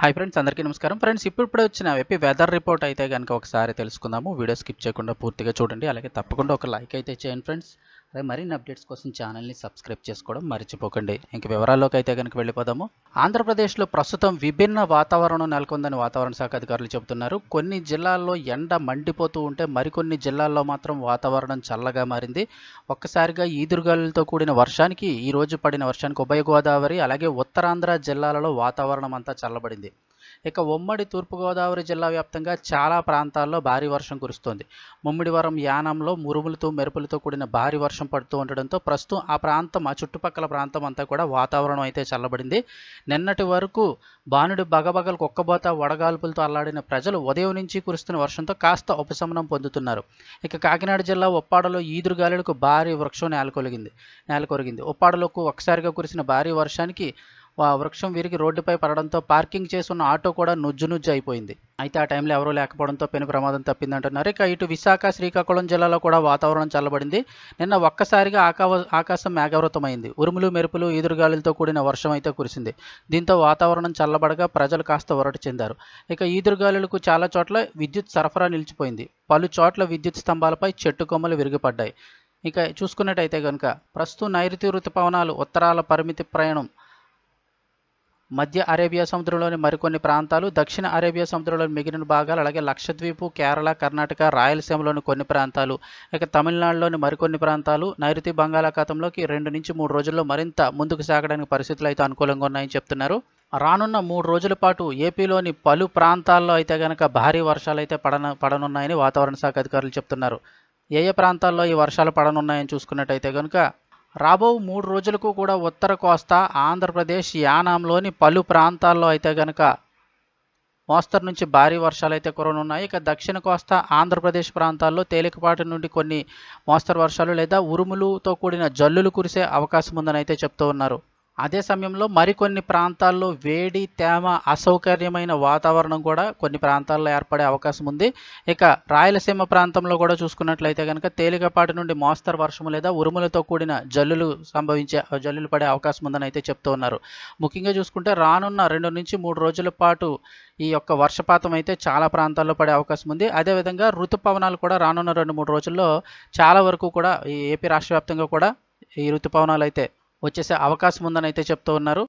Hi friends అందరికీ నమస్కారం. Friends ఇప్పుడు ఇప్పుడు వచ్చిన వెపి వెదర్ రిపోర్ట్ అయితే కనుక ఒకసారి తెలుసుకుందాము. వీడియో స్కిప్ చేయకుండా పూర్తిగా చూడండి. అలాగే తప్పకుండా ఒక లైక్ అయితే చేయండి ఫ్రెండ్స్. మరిన్ని అప్డేట్స్ కోసం ఛానల్ని సబ్స్క్రైబ్ చేసుకోవడం మర్చిపోకండి. ఇంక వివరాల్లోకి అయితే కనుక వెళ్ళిపోదాము. ఆంధ్రప్రదేశ్లో ప్రస్తుతం విభిన్న వాతావరణం నెలకొందని వాతావరణ శాఖ అధికారులు చెబుతున్నారు. కొన్ని జిల్లాల్లో ఎండ మండిపోతూ ఉంటే మరికొన్ని జిల్లాల్లో మాత్రం వాతావరణం చల్లగా మారింది. ఒక్కసారిగా ఈదురుగాలులతో కూడిన వర్షానికి ఈ రోజు పడిన వర్షానికి ఉభయ గోదావరి అలాగే ఉత్తరాంధ్ర జిల్లాలలో వాతావరణం అంతా చల్లబడింది. ఇక ఉమ్మడి తూర్పుగోదావరి జిల్లా వ్యాప్తంగా చాలా ప్రాంతాల్లో భారీ వర్షం కురుస్తోంది. ముమ్మిడివరం యానంలో మురుములతో మెరుపులతో కూడిన భారీ వర్షం పడుతూ ఉండడంతో ప్రస్తుతం ఆ ప్రాంతం ఆ చుట్టుపక్కల ప్రాంతం అంతా కూడా వాతావరణం అయితే చల్లబడింది. నిన్నటి వరకు బాణుడి బగబగలు కుక్కబోత వడగాల్పులతో అల్లాడిన ప్రజలు ఉదయం నుంచి కురుస్తున్న వర్షంతో కాస్త ఉపశమనం పొందుతున్నారు. ఇక కాకినాడ జిల్లా ఉప్పాడలో ఈదురుగాలులకు భారీ వృక్షం నేలకొలిగింది. నేలకొరిగింది. ఉప్పాడలోకి ఒకసారిగా కురిసిన భారీ వర్షానికి వృక్షం విరిగి రోడ్డుపై పడడంతో పార్కింగ్ చేస్తున్న ఆటో కూడా నుజ్జు నుజ్జు అయిపోయింది అయితే ఆ టైంలో ఎవరూ లేకపోవడంతో పెను ప్రమాదం తప్పిందంటున్నారు. ఇక ఇటు విశాఖ శ్రీకాకుళం జిల్లాలో కూడా వాతావరణం చల్లబడింది. నిన్న ఒక్కసారిగా ఆకా ఆకాశం మేఘావృతమైంది. ఉరుములు మెరుపులు ఈదురుగాలులతో కూడిన వర్షం అయితే కురిసింది. దీంతో వాతావరణం చల్లబడగా ప్రజలు కాస్త ఒరటి చెందారు. ఇక ఈదురుగాలులకు చాలా చోట్ల విద్యుత్ సరఫరా నిలిచిపోయింది. పలు చోట్ల విద్యుత్ స్తంభాలపై చెట్టు కొమ్మలు విరిగిపడ్డాయి. ఇక చూసుకున్నట్టయితే కనుక ప్రస్తుతం నైరుతి ఋతుపవనాలు ఉత్తరాల పరిమితి ప్రయాణం మధ్య అరేబియా సముద్రంలోని మరికొన్ని ప్రాంతాలు దక్షిణ అరేబియా సముద్రంలోని మిగిలిన భాగాలు అలాగే లక్షద్వీపు కేరళ కర్ణాటక రాయలసీమలోని కొన్ని ప్రాంతాలు. ఇక తమిళనాడులోని మరికొన్ని ప్రాంతాలు నైరుతి బంగాళాఖాతంలోకి రెండు నుంచి మూడు రోజుల్లో మరింత ముందుకు సాగడానికి పరిస్థితులు అయితే అనుకూలంగా ఉన్నాయని చెప్తున్నారు. రానున్న మూడు రోజుల పాటు ఏపీలోని పలు ప్రాంతాల్లో అయితే కనుక భారీ వర్షాలు అయితే పడన పడనున్నాయని వాతావరణ శాఖ అధికారులు చెప్తున్నారు. ఏ ఏ ప్రాంతాల్లో ఈ వర్షాలు పడనున్నాయని చూసుకున్నట్టయితే కనుక రాబో మూడు రోజులకు కూడా ఉత్తర కోస్తా ఆంధ్రప్రదేశ్ యానాంలోని పలు ప్రాంతాల్లో అయితే గనక మోస్తరు నుంచి భారీ వర్షాలు అయితే కురనున్నాయి. ఇక దక్షిణ కోస్తా ఆంధ్రప్రదేశ్ ప్రాంతాల్లో తేలికపాటి నుండి కొన్ని మోస్తరు వర్షాలు లేదా ఉరుములతో కూడిన జల్లులు కురిసే అవకాశం ఉందని అయితే చెప్తూ ఉన్నారు. అదే సమయంలో మరికొన్ని ప్రాంతాల్లో వేడి తేమ అసౌకర్యమైన వాతావరణం కూడా కొన్ని ప్రాంతాల్లో ఏర్పడే అవకాశం ఉంది. ఇక రాయలసీమ ప్రాంతంలో కూడా చూసుకున్నట్లయితే కనుక తేలికపాటి నుండి మోస్తరు వర్షము లేదా ఉరుములతో కూడిన జల్లులు సంభవించే జల్లులు పడే అవకాశం ఉందని అయితే చెప్తూ ఉన్నారు. ముఖ్యంగా చూసుకుంటే రానున్న రెండు నుంచి మూడు రోజుల పాటు ఈ యొక్క వర్షపాతం అయితే చాలా ప్రాంతాల్లో పడే అవకాశం ఉంది. అదేవిధంగా ఋతుపవనాలు కూడా రానున్న రెండు మూడు రోజుల్లో చాలా వరకు కూడా ఈ ఏపీ రాష్ట్ర వ్యాప్తంగా కూడా ఈ ఋతుపవనాలు అయితే వచ్చేసే అవకాశం ఉందని అయితే చెప్తూ ఉన్నారు.